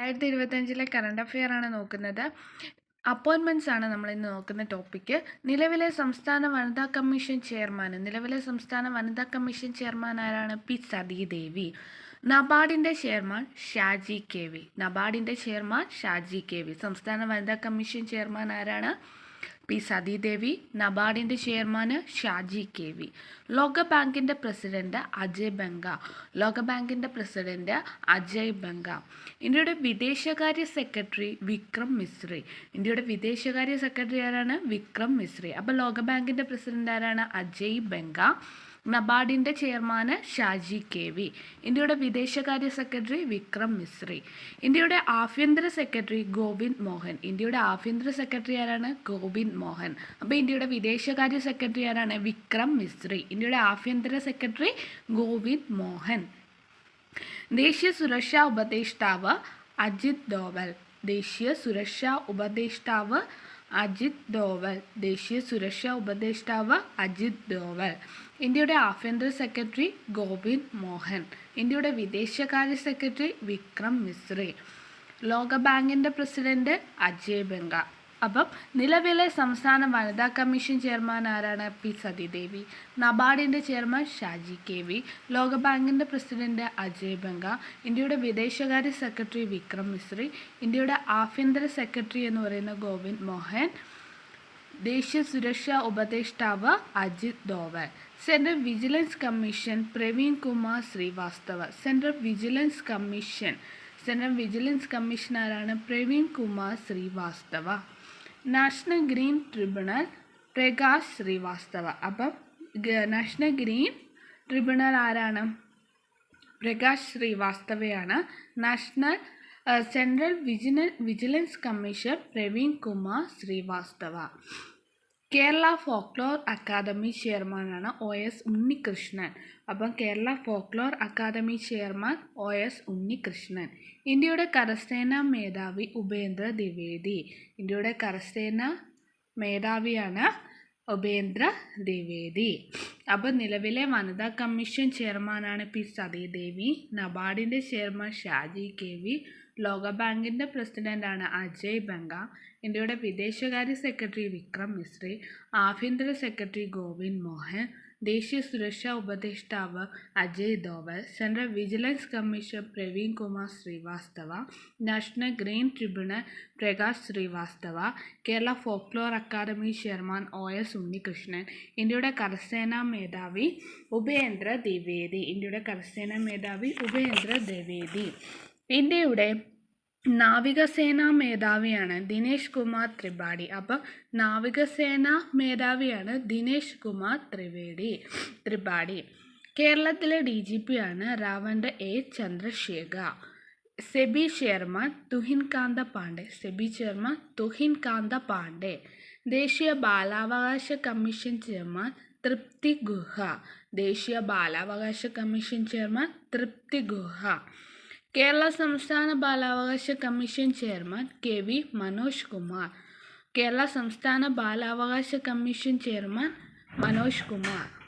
രണ്ടായിരത്തി ഇരുപത്തഞ്ചിലെ current affair ആണ് നോക്കുന്നത്. അപ്പോയിൻമെന്റ്സ് ആണ് നമ്മൾ ഇന്ന് നോക്കുന്ന ടോപ്പിക്ക്. നിലവിലെ സംസ്ഥാന വനിതാ കമ്മീഷൻ ചെയർമാൻ നിലവിലെ സംസ്ഥാന വനിതാ കമ്മീഷൻ ചെയർമാൻ ആരാണ്? പി. സതീദേവി. നബാർഡിന്റെ ചെയർമാൻ ഷാജി കെ വി. നബാർഡിന്റെ ചെയർമാൻ ഷാജി കെ വി. സംസ്ഥാന വനിതാ കമ്മീഷൻ ചെയർമാൻ ആരാണ്? പി സതീദേവി നബാർഡിന്റെ ചെയർമാന് ഷാജി കെ വി ലോകബാങ്കിന്റെ പ്രസിഡന്റ് അജയ് ബംഗ ലോകബാങ്കിന്റെ പ്രസിഡന്റ് അജയ് ബംഗ ഇന്ത്യയുടെ വിദേശകാര്യ സെക്രട്ടറി വിക്രം മിശ്രി. ഇന്ത്യയുടെ വിദേശകാര്യ സെക്രട്ടറി ആരാണ്? വിക്രം മിശ്രി. അപ്പോൾ ലോകബാങ്കിന്റെ പ്രസിഡന്റ് ആരാണ്? അജയ് ബംഗ നബാർഡിന്റെ ചെയർമാന് ഷാജി കെ വി. ഇന്ത്യയുടെ വിദേശകാര്യ സെക്രട്ടറി വിക്രം മിശ്രി. ഇന്ത്യയുടെ ആഭ്യന്തര സെക്രട്ടറി ഗോവിന്ദ് മോഹൻ. ഇന്ത്യയുടെ ആഭ്യന്തര സെക്രട്ടറി ആരാണ്? ഗോവിന്ദ് മോഹൻ. അപ്പോൾ ഇന്ത്യയുടെ വിദേശകാര്യ സെക്രട്ടറി ആരാണ്? വിക്രം മിശ്രി. ഇന്ത്യയുടെ ആഭ്യന്തര സെക്രട്ടറി ഗോവിന്ദ് മോഹൻ. ദേശീയ സുരക്ഷാ ഉപദേഷ്ടാവ് അജിത് ഡോവൽ. ദേശീയ സുരക്ഷാ ഉപദേഷ്ടാവ് അജിത് ഡോവൽ. ദേശീയ സുരക്ഷാ ഉപദേഷ്ടാവ് അജിത് ഡോവൽ. ഇന്ത്യയുടെ ആഭ്യന്തര സെക്രട്ടറി ഗോവിന്ദ് മോഹൻ ഇന്ത്യയുടെ വിദേശകാര്യ സെക്രട്ടറി വിക്രം മിശ്രി ലോകബാങ്കിന്റെ പ്രസിഡന്റ് അജയ് ബംഗ അപ്പം നിലവിലെ സംസ്ഥാന വനിതാ കമ്മീഷൻ ചെയർമാൻ ആരാണ്? പി സതിദേവി. നബാർഡിന്റെ ചെയർമാൻ ഷാജി കെ വി. ലോകബാങ്കിന്റെ പ്രസിഡന്റ് അജയ് ബംഗ ഇന്ത്യയുടെ വിദേശകാര്യ സെക്രട്ടറി വിക്രം മിശ്രി. ഇന്ത്യയുടെ ആഭ്യന്തര സെക്രട്ടറി എന്ന് പറയുന്ന ഗോവിന്ദ് മോഹൻ. ദേശീയ സുരക്ഷാ ഉപദേഷ്ടാവ് Ajit Doval. Central vigilance commission Praveen Kumar Srivastava. Central vigilance commission. Central vigilance കമ്മീഷണറാണ് Praveen Kumar Srivastava. National green tribunal Prakash Srivastava. അപ്പം നാഷണൽ ഗ്രീൻ ട്രിബ്യൂണൽ ആരാണ്? പ്രകാശ് ശ്രീവാസ്തവയാണ്. National central Vijila vigilance commission Praveen Kumar Srivastava. Kerala folklore academy ചെയർമാനാണ് O S Unnikrishnan. അപ്പം Kerala folklore academy chairman O S Unnikrishnan. ഇന്ത്യയുടെ കരസേന മേധാവി ഉപേന്ദ്ര ദ്വിവേദി. ഇന്ത്യയുടെ കരസേന മേധാവിയാണ് ഉപേന്ദ്ര ദ്വിവേദി. അപ്പോൾ നിലവിലെ വനിതാ കമ്മീഷൻ ചെയർമാനാണ് പി സതീദേവി. നബാർഡിന്റെ ചെയർമാൻ ഷാജി കെ വി. ലോകബാങ്കിന്റെ പ്രസിഡന്റാണ് അജയ് ബംഗ ഇന്ത്യയുടെ വിദേശകാര്യ സെക്രട്ടറി വിക്രം മിശ്രി ആഭ്യന്തര സെക്രട്ടറി ഗോവിന്ദ് മോഹൻ ദേശീയ സുരക്ഷാ ഉപദേഷ്ടാവ് Ajay Doval central vigilance commission Praveen Kumar Srivastava national green tribunal Prakash Srivastava Kerala folklore academy chairman O S Unnikrishnan ഇന്ത്യയുടെ കരസേനാ മേധാവി ഉപേന്ദ്ര ദ്വിവേദി ഇന്ത്യയുടെ കരസേനാ മേധാവി ഉപേന്ദ്ര ദ്വിവേദി. ഇന്ത്യയുടെ നാവികസേനാ മേധാവിയാണ് ദിനേശ് കുമാർ ത്രിപാഠി. അപ്പം നാവികസേനാ മേധാവിയാണ് ദിനേശ് കുമാർ ത്രിവേദി ത്രിപാഠി. കേരളത്തിലെ ഡി ജി പി ആണ് രാവന്റെ A Chandrasekhar SEBI chairman Tuhin Kanta Pandey SEBI chairman Tuhin Kanta Pandey ദേശീയ ബാലാവകാശ കമ്മീഷൻ ചെയർമാൻ തൃപ്തി ഗുഹ ദേശീയ ബാലാവകാശ കമ്മീഷൻ ചെയർമാൻ തൃപ്തി ഗുഹ. കേരള സംസ്ഥാന ബാലാവകാശ commission chairman K V Manoj Kumar. Kerala സംസ്ഥാന ബാലാവകാശ കമ്മീഷൻ ചെയർമാൻ മനോജ് കുമാർ.